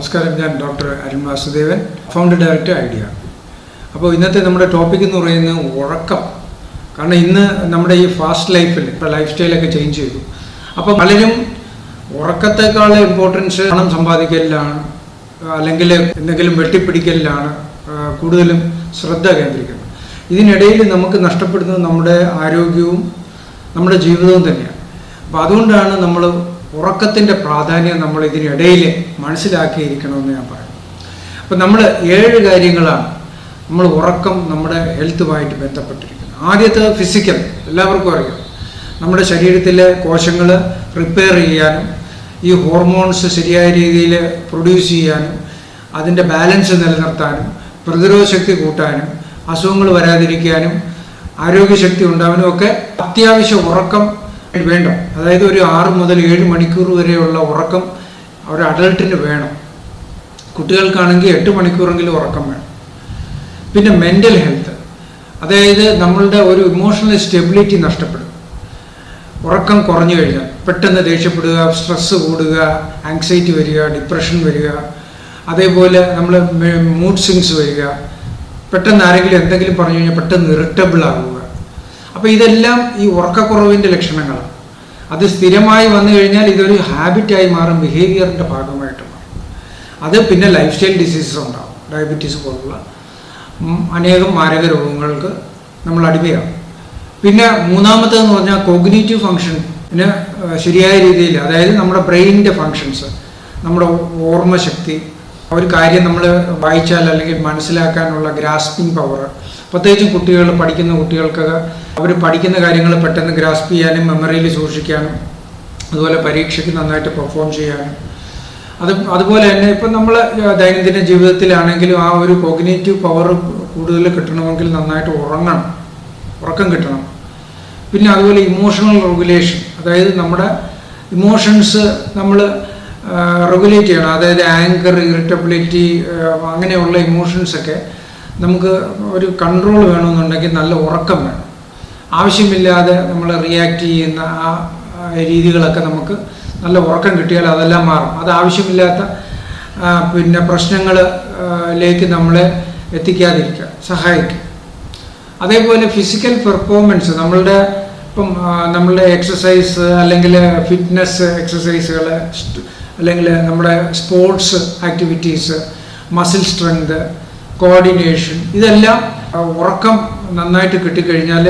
നമസ്കാരം ഞാൻ doctor Arun Vasudevan founder director IDEA. അപ്പോൾ ഇന്നത്തെ നമ്മുടെ ടോപ്പിക് എന്ന് പറയുന്നത് ഉറക്കം. കാരണം ഇന്ന് നമ്മുടെ ഈ ഫാസ്റ്റ് ലൈഫിൽ ഇപ്പോൾ ലൈഫ് സ്റ്റൈലൊക്കെ ചേഞ്ച് ചെയ്തു. അപ്പോൾ പലരും ഉറക്കത്തെക്കാൾ ഇമ്പോർട്ടൻസ് പണം സമ്പാദിക്കലിലാണ് അല്ലെങ്കിൽ എന്തെങ്കിലും വെട്ടിപ്പിടിക്കലിലാണ് കൂടുതലും ശ്രദ്ധ കേന്ദ്രീകരിക്കുന്നത്. ഇതിനിടയിൽ നമുക്ക് നഷ്ടപ്പെടുന്നത് നമ്മുടെ ആരോഗ്യവും നമ്മുടെ ജീവിതവും തന്നെയാണ്. അപ്പോൾ അതുകൊണ്ടാണ് നമ്മൾ ഉറക്കത്തിന്റെ പ്രാധാന്യം നമ്മൾ ഇതിനിടയിൽ മനസ്സിലാക്കിയിരിക്കണമെന്ന് ഞാൻ പറയും. അപ്പം നമ്മൾ ഏഴ് കാര്യങ്ങളാണ്. നമ്മൾ ഉറക്കം നമ്മുടെ ഹെൽത്തുമായിട്ട് ബന്ധപ്പെട്ടിരിക്കുന്നത് ആദ്യത്തെ ഫിസിക്കൽ എല്ലാവർക്കും അറിയാം. നമ്മുടെ ശരീരത്തിലെ കോശങ്ങൾ റിപ്പയർ ചെയ്യാനും ഈ ഹോർമോൺസ് ശരിയായ രീതിയിൽ പ്രൊഡ്യൂസ് ചെയ്യാനും അതിന്റെ ബാലൻസ് നിലനിർത്താനും പ്രതിരോധ ശക്തി കൂട്ടാനും അസുഖങ്ങൾ വരാതിരിക്കാനും ആരോഗ്യശക്തി ഉണ്ടാവാനും ഒക്കെ അത്യാവശ്യ ഉറക്കം വേണ്ട. അതായത് ഒരു ആറ് മുതൽ ഏഴ് മണിക്കൂർ വരെയുള്ള ഉറക്കം ഒരു അഡൾട്ടിന് വേണം. കുട്ടികൾക്കാണെങ്കിൽ എട്ട് മണിക്കൂറെങ്കിലും ഉറക്കം വേണം. പിന്നെ മെന്റൽ ഹെൽത്ത് അതായത് നമ്മളുടെ ഒരു ഇമോഷണൽ സ്റ്റെബിലിറ്റി നഷ്ടപ്പെടും. ഉറക്കം കുറഞ്ഞു കഴിഞ്ഞാൽ പെട്ടെന്ന് ദേഷ്യപ്പെടുക സ്ട്രെസ്സ് കൂടുക ആങ്സൈറ്റി വരിക ഡിപ്രഷൻ വരിക. അതേപോലെ നമ്മൾ മൂഡ് സ്വിങ്സ് വരിക. പെട്ടെന്ന് ആരെങ്കിലും എന്തെങ്കിലും പറഞ്ഞു കഴിഞ്ഞാൽ പെട്ടെന്ന് ഇറിറ്റബിൾ ആവുക. അപ്പോൾ ഇതെല്ലാം ഈ ഉറക്കക്കുറവിന്റെ ലക്ഷണങ്ങളാണ്. അത് സ്ഥിരമായി വന്നു കഴിഞ്ഞാൽ ഇതൊരു ഹാബിറ്റായി മാറും ബിഹേവിയറിന്റെ ഭാഗമായിട്ട് മാറും. അത് പിന്നെ ലൈഫ് സ്റ്റൈൽ ഡിസീസസ് ഉണ്ടാവും ഡയബറ്റീസ് പോലുള്ള അനേകം മാരക രോഗങ്ങൾക്ക് നമ്മൾ അടിമയാവും പിന്നെ മൂന്നാമത്തേന്ന് പറഞ്ഞാൽ കോഗ്നേറ്റീവ് ഫങ്ഷന് ശരിയായ രീതിയിൽ അതായത് നമ്മുടെ ബ്രെയിനിന്റെ ഫങ്ഷൻസ് നമ്മുടെ ഓർമ്മശക്തി ഒരു കാര്യം നമ്മൾ വായിച്ചാൽ അല്ലെങ്കിൽ മനസ്സിലാക്കാനുള്ള ഗ്രാസ്പിംഗ് പവർ പ്രത്യേകിച്ചും കുട്ടികൾ പഠിക്കുന്ന കുട്ടികൾക്കൊക്കെ അവർ പഠിക്കുന്ന കാര്യങ്ങൾ പെട്ടെന്ന് ഗ്രാസ്പ് ചെയ്യാനും മെമ്മറിയിൽ സൂക്ഷിക്കാനും അതുപോലെ പരീക്ഷയ്ക്ക് നന്നായിട്ട് പെർഫോം ചെയ്യാനും. അത് അതുപോലെ തന്നെ ഇപ്പം നമ്മൾ ദൈനംദിന ജീവിതത്തിലാണെങ്കിലും ആ ഒരു കോഗ്നേറ്റീവ് പവർ കൂടുതൽ കിട്ടണമെങ്കിൽ നന്നായിട്ട് ഉറങ്ങണം. ഉറക്കം കിട്ടണം. പിന്നെ അതുപോലെ ഇമോഷണൽ റെഗുലേഷൻ അതായത് നമ്മുടെ ഇമോഷൻസ് നമ്മൾ റെഗുലേറ്റ് ചെയ്യണം. അതായത് ആങ്കർ ഇറിറ്റബിലിറ്റി അങ്ങനെയുള്ള ഇമോഷൻസൊക്കെ നമുക്ക് ഒരു കൺട്രോൾ വേണമെന്നുണ്ടെങ്കിൽ നല്ല ഉറക്കം വേണം. ആവശ്യമില്ലാതെ നമ്മൾ റിയാക്ട് ചെയ്യുന്ന ആ രീതികളൊക്കെ നമുക്ക് നല്ല ഉറക്കം കിട്ടിയാൽ അതെല്ലാം മാറും. അത് ആവശ്യമില്ലാത്ത പിന്നെ പ്രശ്നങ്ങളിലേക്ക് നമ്മളെ എത്തിക്കാതിരിക്കുക സഹായിക്കും അതേപോലെ ഫിസിക്കൽ പെർഫോമൻസ് നമ്മളുടെ ഇപ്പം നമ്മളുടെ എക്സസൈസ് അല്ലെങ്കിൽ ഫിറ്റ്നസ് എക്സസൈസുകൾ അല്ലെങ്കിൽ നമ്മുടെ sports activities muscle strength coordination ഇതെല്ലാം ഉറക്കം നന്നായിട്ട് കിട്ടിക്കഴിഞ്ഞാൽ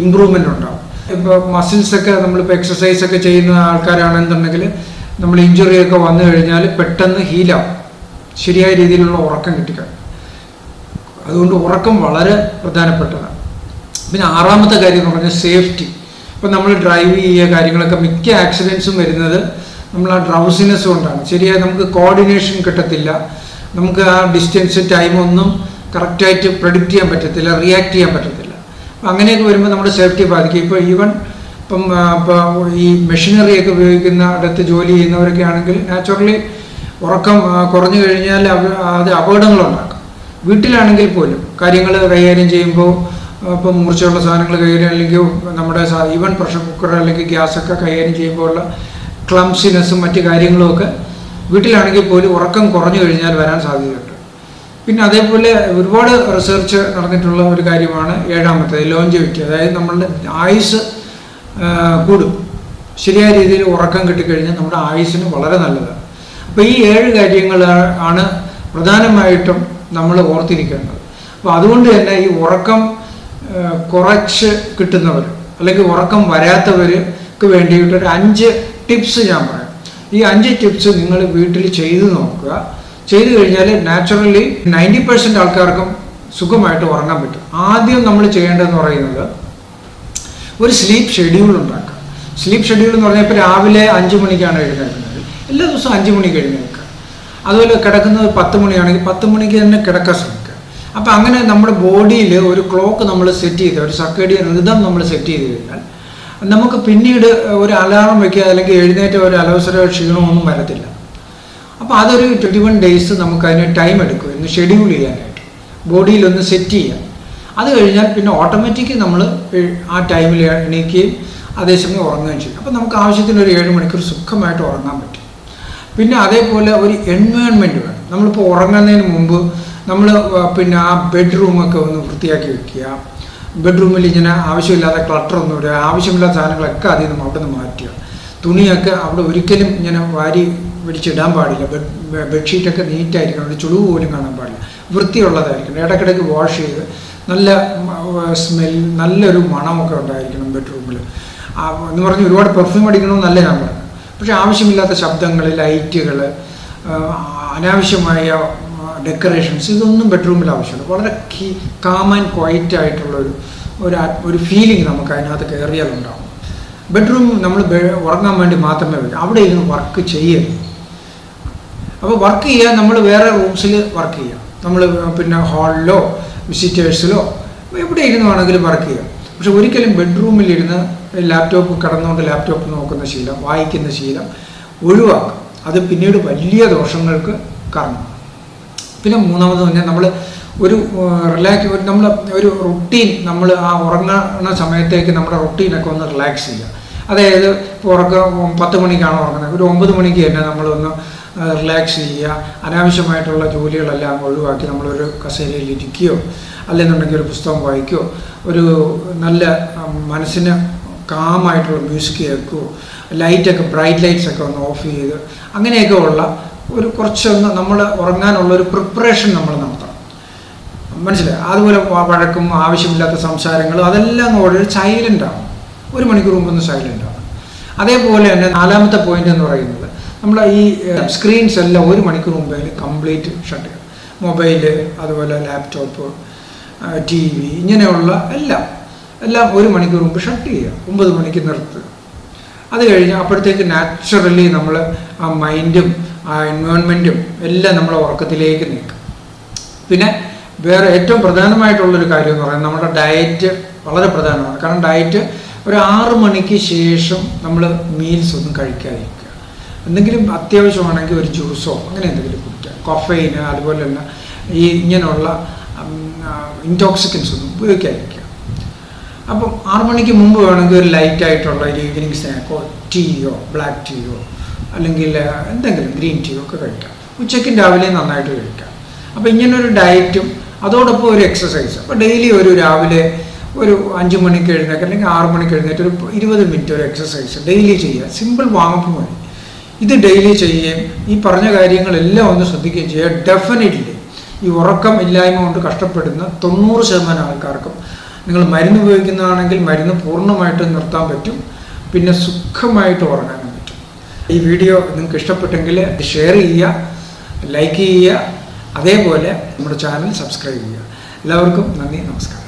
ഇമ്പ്രൂവ്മെന്റ് ഉണ്ടാവും. ഇപ്പോൾ മസിൽസൊക്കെ നമ്മളിപ്പോൾ എക്സസൈസ് ഒക്കെ ചെയ്യുന്ന ആൾക്കാരാണെന്നുണ്ടെങ്കിൽ നമ്മൾ ഇഞ്ചുറി ഒക്കെ വന്നു കഴിഞ്ഞാൽ പെട്ടെന്ന് ഹീലാവും ശരിയായ രീതിയിലുള്ള ഉറക്കം കിട്ടിക്കാം അതുകൊണ്ട് ഉറക്കം വളരെ പ്രധാനപ്പെട്ടതാണ്. പിന്നെ ആറാമത്തെ കാര്യം എന്ന് പറഞ്ഞാൽ സേഫ്റ്റി ഇപ്പം നമ്മൾ ഡ്രൈവ് ചെയ്യുക കാര്യങ്ങളൊക്കെ മിക്ക ആക്സിഡൻസും വരുന്നത് നമ്മൾ ആ ഡ്രൗസിനെസ് കൊണ്ടാണ്. ശരിയായി നമുക്ക് കോർഡിനേഷൻ കിട്ടത്തില്ല. നമുക്ക് ആ ഡിസ്റ്റൻസ് ടൈമൊന്നും കറക്റ്റായിട്ട് പ്രഡിക്റ്റ് ചെയ്യാൻ പറ്റത്തില്ല റിയാക്ട് ചെയ്യാൻ പറ്റത്തില്ല. അപ്പം അങ്ങനെയൊക്കെ വരുമ്പോൾ നമ്മുടെ സേഫ്റ്റി ബാധിക്കും. ഇപ്പോൾ ഈവൻ ഇപ്പം ഈ മെഷീനറിയൊക്കെ ഉപയോഗിക്കുന്ന അടുത്ത് ജോലി ചെയ്യുന്നവരൊക്കെ ആണെങ്കിൽ നാച്ചുറലി ഉറക്കം കുറഞ്ഞു കഴിഞ്ഞാൽ അവ- അത് അപകടങ്ങളുണ്ടാക്കും. വീട്ടിലാണെങ്കിൽ പോലും കാര്യങ്ങൾ കൈകാര്യം ചെയ്യുമ്പോൾ ഇപ്പം മുറിച്ചുള്ള സാധനങ്ങൾ കൈകാര്യം അല്ലെങ്കിൽ നമ്മുടെ ഈവൻ പ്രഷർ കുക്കർ അല്ലെങ്കിൽ ഗ്യാസൊക്കെ കൈകാര്യം ചെയ്യുമ്പോൾ ഉള്ള ക്ലംസിനെസ്സും മറ്റു കാര്യങ്ങളുമൊക്കെ വീട്ടിലാണെങ്കിൽ പോലും ഉറക്കം കുറഞ്ഞു കഴിഞ്ഞാൽ വരാൻ സാധ്യതയുണ്ട്. പിന്നെ അതേപോലെ ഒരുപാട് റിസർച്ച് നടന്നിട്ടുള്ള ഒരു കാര്യമാണ് ഏഴാമത്തേത് ലോഞ്ചവിറ്റി അതായത് നമ്മളുടെ ആയുസ് കൂടും. ശരിയായ രീതിയിൽ ഉറക്കം കിട്ടിക്കഴിഞ്ഞാൽ നമ്മുടെ ആയുസ്സിന് വളരെ നല്ലതാണ്. അപ്പോൾ ഈ ഏഴ് കാര്യങ്ങൾ ആണ് പ്രധാനമായിട്ടും നമ്മൾ ഓർത്തിരിക്കേണ്ടത്. അപ്പോൾ അതുകൊണ്ട് തന്നെ ഈ ഉറക്കം കുറച്ച് കിട്ടുന്നവർ അല്ലെങ്കിൽ ഉറക്കം വരാത്തവർക്ക് വേണ്ടിയിട്ടൊരു അഞ്ച് ടിപ്സ് ഞാൻ പറയാം. ഈ അഞ്ച് ടിപ്സ് നിങ്ങൾ വീട്ടിൽ ചെയ്തു നോക്കുക. ചെയ്തു കഴിഞ്ഞാൽ നാച്ചുറലി നയന്റി പെർസെന്റ് ആൾക്കാർക്കും സുഖമായിട്ട് ഉറങ്ങാൻ പറ്റും. ആദ്യം നമ്മൾ ചെയ്യേണ്ടതെന്ന് പറയുന്നത് ഒരു സ്ലീപ്പ് ഷെഡ്യൂൾ ഉണ്ടാക്കുക. സ്ലീപ്പ് ഷെഡ്യൂൾ എന്ന് പറഞ്ഞാൽ ഇപ്പോൾ രാവിലെ അഞ്ച് മണിക്കാണ് എഴുന്നേൽക്കുന്നത്. എല്ലാ ദിവസവും അഞ്ച് മണിക്ക് എഴുന്നേൽക്കുക. അതുപോലെ കിടക്കുന്നത് പത്ത് മണിയാണെങ്കിൽ പത്ത് മണിക്ക് തന്നെ കിടക്കാൻ ശ്രമിക്കുക. അപ്പോൾ അങ്ങനെ നമ്മുടെ ബോഡിയിൽ ഒരു ക്ലോക്ക് നമ്മൾ സെറ്റ് ചെയ്ത് ഒരു സർക്കേഡിയൻ റിതം നമ്മൾ സെറ്റ് ചെയ്ത് കഴിഞ്ഞാൽ നമുക്ക് പിന്നീട് ഒരു അലാറം വയ്ക്കുക അല്ലെങ്കിൽ എഴുന്നേറ്റ ഒരു അലവസര ക്ഷീണമൊന്നും വരത്തില്ല. അപ്പോൾ അതൊരു ട്വന്റി വൺ ഡേയ്സ് നമുക്ക് അതിന് ടൈം എടുക്കും ഒന്ന് ഷെഡ്യൂൾ ചെയ്യാനായിട്ട്. ബോഡിയിൽ ഒന്ന് സെറ്റ് ചെയ്യാം അത് കഴിഞ്ഞാൽ പിന്നെ ഓട്ടോമാറ്റിക്ക് നമ്മൾ ആ ടൈമിൽ എണീക്കുകയും അതേസമയം ഉറങ്ങുകയും ചെയ്യും. അപ്പോൾ നമുക്ക് ആവശ്യത്തിന് ഒരു ഏഴ് മണിക്കൂർ സുഖമായിട്ട് ഉറങ്ങാൻ പറ്റും. പിന്നെ അതേപോലെ ഒരു എൻവയോൺമെന്റ് വേണം. നമ്മളിപ്പോൾ ഉറങ്ങുന്നതിന് മുമ്പ് നമ്മൾ പിന്നെ ആ ബെഡ്റൂമൊക്കെ ഒന്ന് വൃത്തിയാക്കി വെക്കുക. ബെഡ്റൂമിൽ ഇങ്ങനെ ആവശ്യമില്ലാത്ത ക്ലട്ടറൊന്നും ഇടുക ആവശ്യമില്ലാത്ത സാധനങ്ങളൊക്കെ അതിൽ നിന്ന് അവിടെ നിന്ന് മാറ്റുക. തുണിയൊക്കെ അവിടെ ഒരിക്കലും ഇങ്ങനെ വാരി പിടിച്ചിടാൻ പാടില്ല. ബെഡ് ബെഡ്ഷീറ്റൊക്കെ നീറ്റായിരിക്കണം. ഒരു ചുളിവ് പോലും കാണാൻ പാടില്ല. വൃത്തിയുള്ളതായിരിക്കണം. ഇടയ്ക്കിടയ്ക്ക് വാഷ് ചെയ്ത് നല്ല സ്മെൽ നല്ലൊരു മണമൊക്കെ ഉണ്ടായിരിക്കണം ബെഡ്റൂമിൽ എന്ന് പറഞ്ഞ് ഒരുപാട് പെർഫ്യൂം അടിക്കണമെന്നല്ല ഞാൻ പറഞ്ഞു പക്ഷേ ആവശ്യമില്ലാത്ത ശബ്ദങ്ങൾ ലൈറ്റുകൾ അനാവശ്യമായ ഡെക്കറേഷൻസ് ഇതൊന്നും ബെഡ്റൂമിൽ ആവശ്യമില്ല. വളരെ കീ ആൻഡ് ക്വയറ്റ് ആയിട്ടുള്ള ഒരു ഒരു ഫീലിംഗ് നമുക്ക് അതിനകത്ത് കയറിയാലുണ്ടാവും ബെഡ്റൂം നമ്മൾ ഉറങ്ങാൻ വേണ്ടി മാത്രമേ വരും. അവിടെ ഇരുന്ന് വർക്ക് ചെയ്യരുത്. അപ്പോൾ വർക്ക് ചെയ്യാൻ നമ്മൾ വേറെ റൂംസിൽ വർക്ക് ചെയ്യാം. നമ്മൾ പിന്നെ ഹാളിലോ വിസിറ്റേഴ്സിലോ എവിടെ ഇരുന്ന് വേണമെങ്കിലും വർക്ക് ചെയ്യാം. പക്ഷെ ഒരിക്കലും ബെഡ്റൂമിൽ ഇരുന്ന് ലാപ്ടോപ്പ് കടന്നുകൊണ്ട് ലാപ്ടോപ്പ് നോക്കുന്ന ശീലം വായിക്കുന്ന ശീലം ഒഴിവാക്കുക അത് പിന്നീട് വലിയ ദോഷങ്ങൾക്ക് കാരണം പിന്നെ മൂന്നാമത് തന്നെ നമ്മൾ ഒരു റിലാക്സ് നമ്മൾ ഒരു റുട്ടീൻ നമ്മൾ ആ ഉറങ്ങുന്ന സമയത്തേക്ക് നമ്മുടെ റുട്ടീനൊക്കെ ഒന്ന് റിലാക്സ് ചെയ്യുക. അതായത് ഇപ്പോൾ ഉറക്കം പത്ത് മണിക്കാണ് ഉറങ്ങുന്നത്. ഒരു ഒമ്പത് മണിക്ക് തന്നെ നമ്മളൊന്ന് റിലാക്സ് ചെയ്യുക. അനാവശ്യമായിട്ടുള്ള ജോലികളെല്ലാം ഒഴിവാക്കി നമ്മളൊരു കസേരയിൽ ഇരിക്കുകയോ അല്ലെന്നുണ്ടെങ്കിൽ ഒരു പുസ്തകം വായിക്കുകയോ ഒരു നല്ല മനസ്സിന് കാമായിട്ടുള്ള മ്യൂസിക് കേൾക്കുകയോ ലൈറ്റൊക്കെ ബ്രൈറ്റ് ലൈറ്റ്സ് ഒക്കെ ഒന്ന് ഓഫ് ചെയ്ത് അങ്ങനെയൊക്കെ ഉള്ള ഒരു കുറച്ചൊന്ന് നമ്മൾ ഉറങ്ങാനുള്ള ഒരു പ്രിപ്പറേഷൻ നമ്മൾ നടത്തണം. മനസ്സിലായി? അതുപോലെ വഴക്കും ആവശ്യമില്ലാത്ത സംസാരങ്ങളും അതെല്ലാം കൂടെ സൈലന്റ് ആവും ഒരു മണിക്കൂർ മുമ്പ് ഒന്ന് സൈലന്റ് ആവും അതേപോലെ തന്നെ നാലാമത്തെ പോയിന്റ് എന്ന് പറയുന്നത് നമ്മൾ ഈ സ്ക്രീൻസ് എല്ലാം ഒരു മണിക്കൂർ മുമ്പേ കംപ്ലീറ്റ് ഷട്ട് ചെയ്യണം മൊബൈൽ അതുപോലെ ലാപ്ടോപ്പ് ടി വി ഇങ്ങനെയുള്ള എല്ലാം എല്ലാം ഒരു മണിക്കൂർ മുമ്പ് ഷട്ട് ചെയ്യുക. ഒമ്പത് മണിക്ക് നിർത്തുക. അത് കഴിഞ്ഞ് അപ്പോഴത്തേക്ക് നാച്ചുറലി നമ്മൾ ആ മൈൻഡും ആ എൻവയോൺമെന്റും എല്ലാം നമ്മളെ ഉറക്കത്തിലേക്ക് നീക്കും. പിന്നെ വേറെ ഏറ്റവും പ്രധാനമായിട്ടുള്ളൊരു കാര്യം എന്ന് പറയുന്നത് നമ്മുടെ ഡയറ്റ് വളരെ പ്രധാനമാണ്. കാരണം ഡയറ്റ് ഒരു ആറ് മണിക്ക് ശേഷം നമ്മൾ മീൽസ് ഒന്നും കഴിക്കാതിരിക്കുക. എന്തെങ്കിലും അത്യാവശ്യമാണെങ്കിൽ ഒരു ജ്യൂസോ അങ്ങനെ എന്തെങ്കിലും കുടിക്കുക കൊഫൈന് അതുപോലെ തന്നെ ഈ ഇങ്ങനെയുള്ള ഇൻടോക്സിക്കൻസ് ഒന്നും ഉപയോഗിക്കാതിരിക്കുക. അപ്പം ആറു മണിക്ക് മുമ്പ് വേണമെങ്കിൽ ഒരു ലൈറ്റ് ആയിട്ടുള്ള ഒരു ഈവനിങ് സ്നാക്കോ ടീയോ ബ്ലാക്ക് ടീയോ അല്ലെങ്കിൽ എന്തെങ്കിലും ഗ്രീൻ ടീയോ ഒക്കെ കഴിക്കാം. ഉച്ചയ്ക്കും രാവിലെയും നന്നായിട്ട് കഴിക്കാം. അപ്പോൾ ഇങ്ങനൊരു ഡയറ്റും അതോടൊപ്പം ഒരു എക്സസൈസ് അപ്പോൾ ഡെയിലി ഒരു രാവിലെ ഒരു അഞ്ച് മണിക്ക് എഴുന്നേക്ക് അല്ലെങ്കിൽ ആറു മണിക്ക് എഴുന്നേറ്റ് ഒരു ഇരുപത് മിനിറ്റ് ഒരു എക്സസൈസ് ഡെയിലി ചെയ്യുക സിമ്പിൾ വാമപ്പ് മതി. ഇത് ഡെയിലി ചെയ്യുകയും ഈ പറഞ്ഞ കാര്യങ്ങളെല്ലാം ഒന്ന് ശ്രദ്ധിക്കുകയും ചെയ്യുക. ഡെഫിനറ്റ്ലി ഈ ഉറക്കം ഇല്ലായ്മ കൊണ്ട് കഷ്ടപ്പെടുന്ന തൊണ്ണൂറ് ശതമാനം ആൾക്കാർക്കും നിങ്ങൾ മരുന്ന് ഉപയോഗിക്കുന്നതാണെങ്കിൽ മരുന്ന് പൂർണമായിട്ട് നിർത്താൻ പറ്റും. പിന്നെ സുഖമായിട്ട് ഉറങ്ങാനും പറ്റും. ഈ വീഡിയോ നിങ്ങൾക്ക് ഇഷ്ടപ്പെട്ടെങ്കിൽ ഷെയർ ചെയ്യുക ലൈക്ക് ചെയ്യുക. അതേപോലെ നമ്മുടെ ചാനൽ സബ്സ്ക്രൈബ് ചെയ്യുക. എല്ലാവർക്കും നന്ദി നമസ്കാരം.